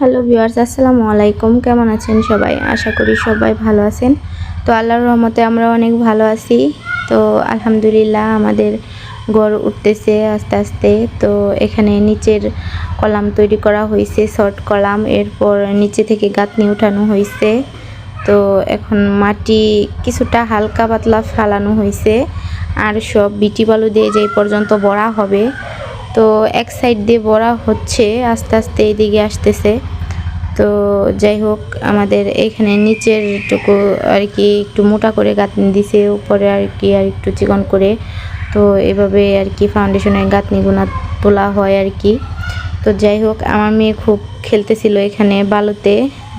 Hello viewers, আসসালামু আলাইকুম। কেমন আছেন সবাই? আশা করি সবাই ভালো আছেন। তো আল্লাহর রহমতে আমরা অনেক ভালো আছি। তো আলহামদুলিল্লাহ আমাদের গড় উঠতেছে আস্তে আস্তে। তো এখানে নিচের কলাম তৈরি করা হয়েছে, শর্ট কলাম। এরপর নিচে থেকে গাঁথনি উঠানো হয়েছে। তো এখন মাটি কিছুটা হালকা পাতলা ফালানো হয়েছে। আর সব বিটি বালু দিয়ে যেই পর্যন্ত বড়া হবে তো এক সাইড দিয়ে বড়া হচ্ছে, আস্তে আস্তে এইদিকে আসতেছে। তো যাই হোক, আমাদের এখানে নিচের টুকু আর কি একটু মোটা করে গাঁথনি দিছে, উপরে আর কি আর একটু চিকন করে। তো এভাবে আর কি ফাউন্ডেশনের গাঁথনিগুনা তোলা হয় আর কি। তো যাই হোক, আমার মেয়ে খুব খেলতেছিল এখানে বালুতে।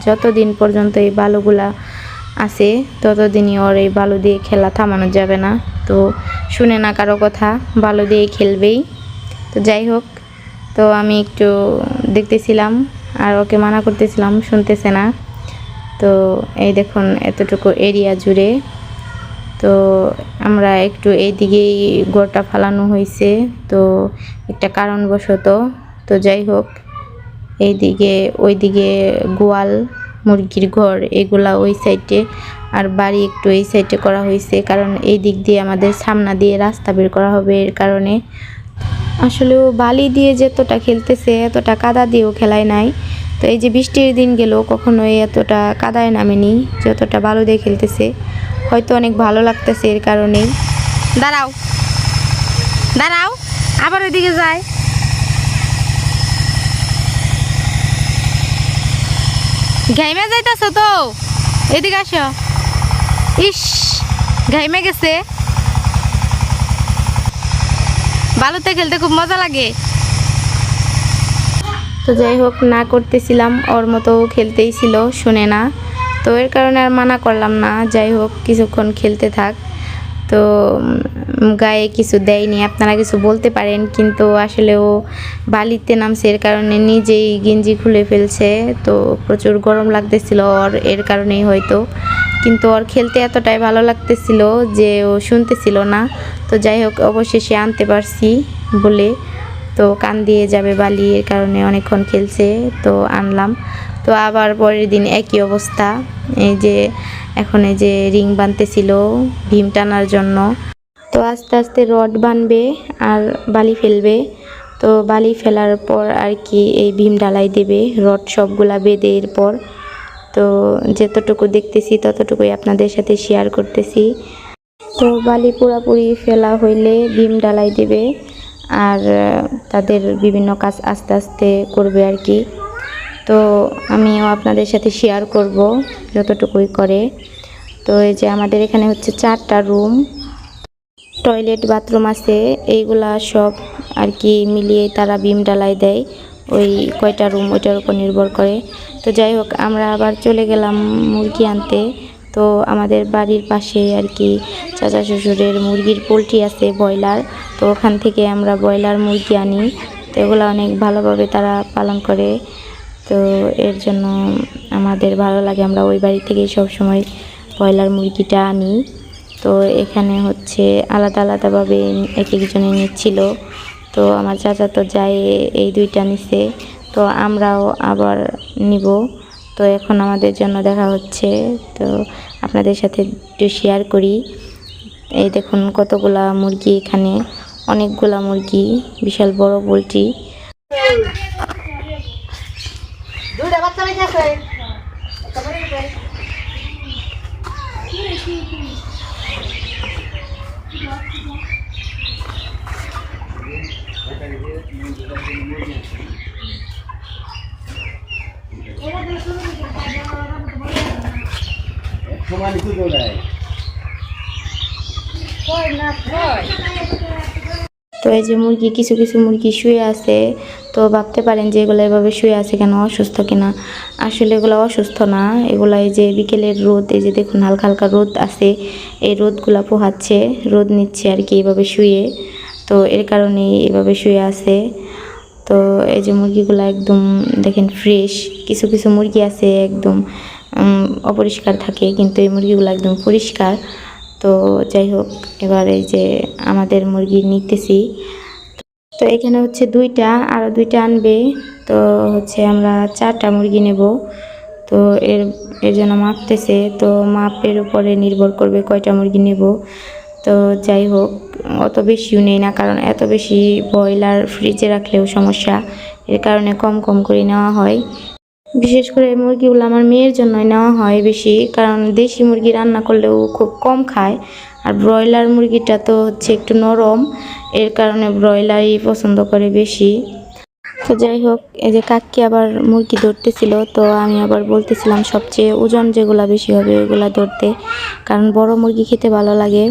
যতদিন পর্যন্ত এই বালুগুলা আছে, ততদিনই ওর এই বালু দিয়ে খেলা থামানো যাবে না। তো শুনে না কারও কথা, বালু দিয়ে খেলবেই। তো যাই হোক, তো আমি একটু দেখতেছিলাম আর ওকে মানা করতেছিলাম, শুনতেছে না। তো এই দেখুন, এতটুকু এরিয়া জুড়ে। তো আমরা একটু এই দিকেই গোটা ফালানো হয়েছে। তো একটা কারণবশত, তো যাই হোক, এইদিকে, ওইদিকে গোয়াল, মুরগির ঘর, এগুলা ওই সাইডে। আর বাড়ি একটু এই সাইডে করা হয়েছে, কারণ এই দিক দিয়ে আমাদের সামনা দিয়ে রাস্তা বের করা হবে এর কারণে। আসলে ও বালি দিয়ে যতটা খেলতেছে, এতটা কাদা দিয়েও খেলায় নাই। তো এই যে বৃষ্টির দিন গেল কখনোই এতটা কাদায় নামেনি, যতটা বালু দিয়ে খেলতেছে। হয়তো অনেক ভালো লাগতেছে এর কারণেই। দাঁড়াও। দাঁড়াও, আবার ওইদিকে যায়। ঘাইমে যাইতেছো তো? এদিকে আসো। ইস, ঘাইমে গেছে। বালুতে খেলতে খুব মজা লাগে। তো যাই হোক, না করতেছিলাম, ওর মতো খেলতেই ছিল, শুনে না। তো এর কারণে আর মানা করলাম না, যাই হোক, কিছুক্ষণ খেলতে থাক। তো গায়ে কিছু দেয়নি, আপনারা কিছু বলতে পারেন, কিন্তু আসলে ও বালিতে নামছে, এর কারণে নিজেই গেঞ্জি খুলে ফেলছে, তো প্রচুর গরম লাগতেছিল ওর, এর কারণেই হয়তো। কিন্তু ওর খেলতে এতটাই ভালো লাগতেছিল যে ও শুনতেছিল না, তো যাই হোক, অবশেষে আনতে পারছি বলে, তো কান দিয়ে যাবে বালি, এর কারণে অনেকক্ষণ খেলছে, তো আনলাম। তো আবার পরের দিন একই অবস্থা, এই যে এখন এই যে রিং বানতেছিল ভীম টানার জন্য। তো আস্তে আস্তে রড বানবে আর বালি ফেলবে। তো বালি ফেলার পর আর কি এই ভীম ডালাই দেবে, রড সবগুলা বেঁধে এরপর। তো যতটুকু দেখতেছি ততটুকুই আপনাদের সাথে শেয়ার করতেছি। তো বালি পুরাপুরি ফেলা হইলে ভীম ডালাই দেবে আর তাদের বিভিন্ন কাজ আস্তে আস্তে করবে আর কি। তো আমিও আপনাদের সাথে শেয়ার করব যতটুকুই করে। তো এই যে আমাদের এখানে হচ্ছে চারটা রুম টয়লেট বাথরুম আছে, এইগুলা সব আর কি মিলিয়ে তারা বিম ডালাই দেয়, ওই কয়টা রুম ওইটার উপর নির্ভর করে। তো যাই হোক, আমরা আবার চলে গেলাম মুরগি আনতে। তো আমাদের বাড়ির পাশে আর কি চাচা শ্বশুরের মুরগির পোলট্রি আছে, ব্রয়লার। তো ওখান থেকে আমরা ব্রয়লার মুরগি আনি। তো এগুলো অনেক ভালোভাবে তারা পালন করে। তো এর জন্য আমাদের ভালো লাগে। আমরা ওই বাড়ি থেকেই সবসময় ব্রয়লার মুরগিটা আনি। তো এখানে হচ্ছে আলাদা আলাদাভাবে এক একজনে নিচ্ছিল। তো আমার চাচা তো যায় এই দুইটা নিছে। তো আমরাও আবার নিব। তো এখন আমাদের জন্য দেখা হচ্ছে। তো আপনাদের সাথে একটু শেয়ার করি। এই দেখুন কতগুলা মুরগি এখানে। অনেকগুলা মুরগি, বিশাল বড় পোলট্রি। দুইটা বাচ্চা বেঁচে আছে সমান কি করে তো এই যে মুরগি, কিছু কিছু মুরগি শুয়ে আছে। তো ভাবতে পারেন যে এগুলো এভাবে শুয়ে আছে কেন, অসুস্থ কিনা? আসলে এগুলো অসুস্থ না। এগুলো এই যে বিকেলের রোদ, এই যে দেখুন হালকা হালকা রোদ আছে। এই রোদগুলো পোহাচ্ছে, রোদ নিচ্ছে আর কি এভাবে শুয়ে। তো এর কারণে এভাবে শুয়ে আছে। তো এই যে মুরগিগুলো একদম দেখেন ফ্রেশ কিছু কিছু মুরগি আছে একদম অপরিষ্কার থাকে, কিন্তু এই মুরগিগুলো একদম পরিষ্কার। তো যাই হোক, এবার এই যে আমাদের মুরগি নিতেছি। তো এখানে হচ্ছে দুইটা আরও দুইটা আনবে। তো হচ্ছে আমরা চারটা মুরগি নেব। তো এর এর জন্য মাপতেছে, তো মাপের উপরে নির্ভর করবে কয়টা মুরগি নেব। তো যাই হোক, অত বেশিও নেই না, কারণ এত বেশি ব্রয়লার ফ্রিজে রাখলেও সমস্যা। এর কারণে কম কম করে নেওয়া হয়। বিশেষ করে মুরগিগুলো আমার মেয়ের জন্যই নেওয়া হয় বেশি, কারণ দেশি মুরগি রান্না করলেও খুব কম খায়। আর ব্রয়লার মুরগিটা তো হচ্ছে একটু নরম, এর কারণে ব্রয়লারই পছন্দ করে বেশি। তো যাই হোক, এই যে কাকি আবার মুরগি ধরতেছিল, তো আমি আবার বলতেছিলাম সবচেয়ে ওজন যেগুলা বেশি হবে ওইগুলা ধরতে, কারণ বড় মুরগি খেতে ভালো লাগে,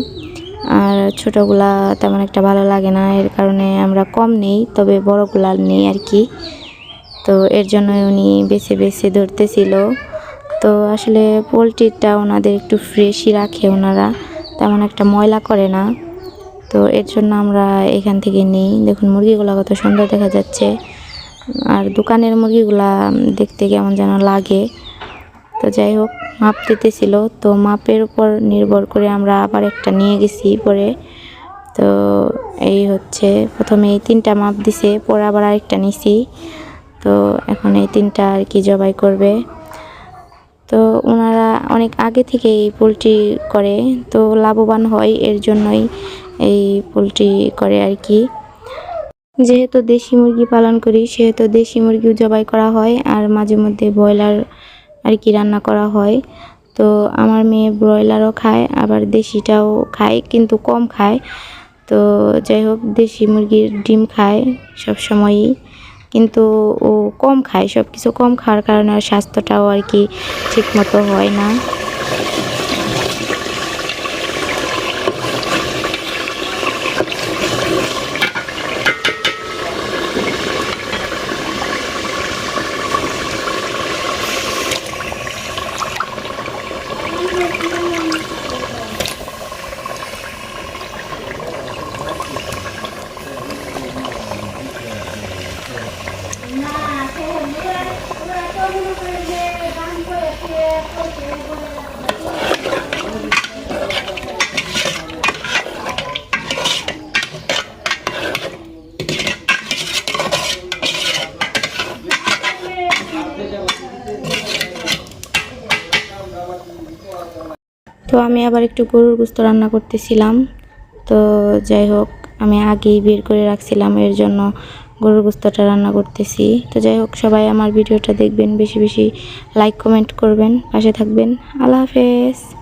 আর ছোটোগুলা তেমন একটা ভালো লাগে না, এর কারণে আমরা কম নেই, তবে বড়গুলা নেই আর কি। তো এর জন্য উনি বেছে বেছে ধরতেছিল। তো আসলে পোলট্রিটা ওনাদের একটু ফ্রেশই রাখে ওনারা, তেমন একটা ময়লা করে না। তো এর জন্য আমরা এখান থেকে নিই। দেখুন, মুরগিগুলো কত সুন্দর দেখা যাচ্ছে। আর দোকানের মুরগিগুলা দেখতে কেমন যেন লাগে। তো যাই হোক, মাপ দিতেছিল। তো মাপের উপর নির্ভর করে আমরা আবার একটা নিয়ে গেছি পরে। তো এই হচ্ছে, প্রথমে এই তিনটা মাপ দিছে, পরে আবার আরেকটা নিছি। তো এখন এই তিনটা আর কি জবাই করবে। তো ওনারা অনেক আগে থেকে এই পোলট্রি করে, তো লাভবান হয় এর জন্যই এই পোলট্রি করে আর কি। যেহেতু দেশি মুরগি পালন করি, সেহেতু দেশি মুরগিও জবাই করা হয় আর মাঝে মধ্যে ব্রয়লার আর কি রান্না করা হয়। তো আমার মেয়ে ব্রয়লারও খায়, আবার দেশিটাও খায়, কিন্তু কম খায়। তো যাই হোক, দেশি মুরগির ডিম খায় সব সময়ই কিন্তু ও কম খায় সব কিছু কম খাওয়ার কারণে ওর স্বাস্থ্যটাও আর কি ঠিক মতো হয় না। তো আমি আবার একটু গরুর গুস্ত রান্না করতেছিলাম। তো যাই হোক, আমি আগেই বের করে রাখছিলাম। এর জন্য গরুর গোস্তাটা রান্না করতেছি। তো যাই হোক, সবাই আমার ভিডিওটা দেখবেন, বেশি বেশি লাইক কমেন্ট করবেন, পাশে থাকবেন। আল্লাহ হাফেজ।